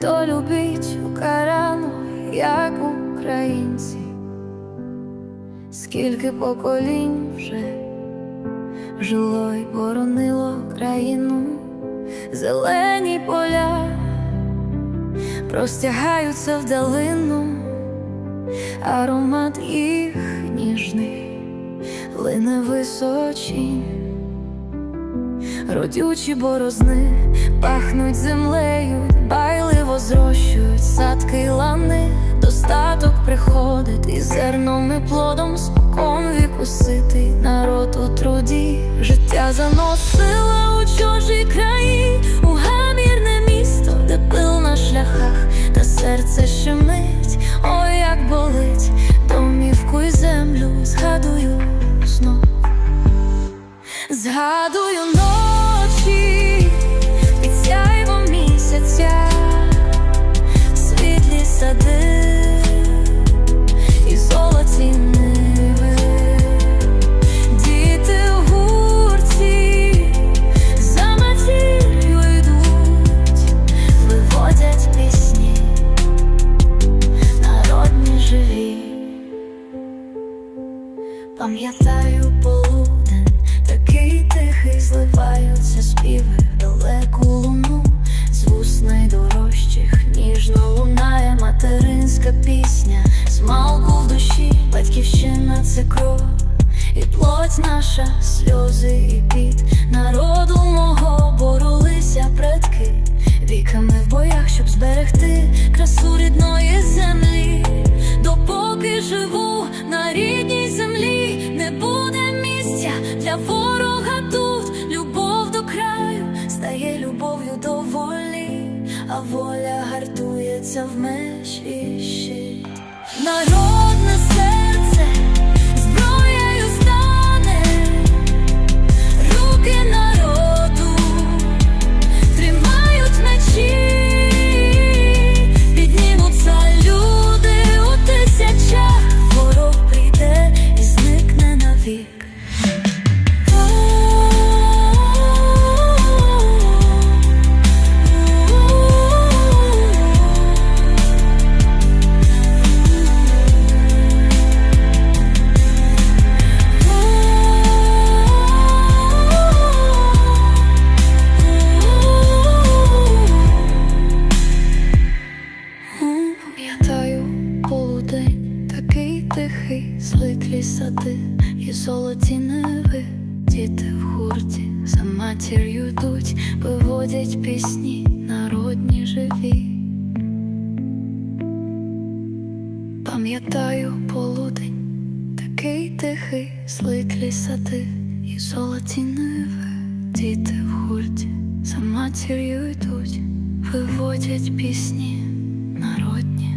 хто любить Україну, як українці, скільки поколінь вже жило й боронило країну, зелені поля простягаються вдалину, аромат їх ніжний лине височінь. Родючі борозни пахнуть землею, і зерном і плодом спокон віку ситий народ у труді, життя заносила у чужі краї, у гамірне місто, де пил на шляхах, та серце щемить, ой, як болить, домівку й землю згадую знов. Згадую Пам'ятаю полудень, такий тихий зливаються співи в далеку луну, з вуст найдорожчих ніжно лунає материнська пісня, смалку в душі, батьківщина це кров, і плоть наша, сльози і піт. Народу мого боролися предки, віками в боях, щоб зберегти красу рідної землі, допоки живу для ворога тут. Любов до краю стає любов'ю до волі, а воля гартується в меж і щит. Народне і золоті неви, діти в гурті за матір'ю йдуть, виводять пісні народні живі. Пам'ятаю полудень, такий тихий, зликлі сади і золоті неви, діти в гурті за матір'ю йдуть, виводять пісні народні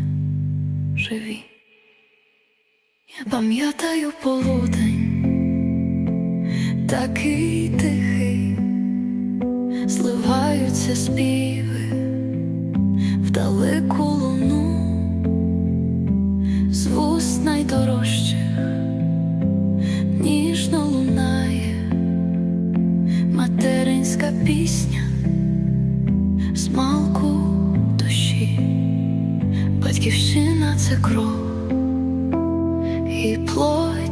живі. Я пам'ятаю полудень, такий тихий, зливаються співи в далеку луну, з вуст найдорожчих ніжно лунає материнська пісня, смалку душі. Батьківщина це кров і плоть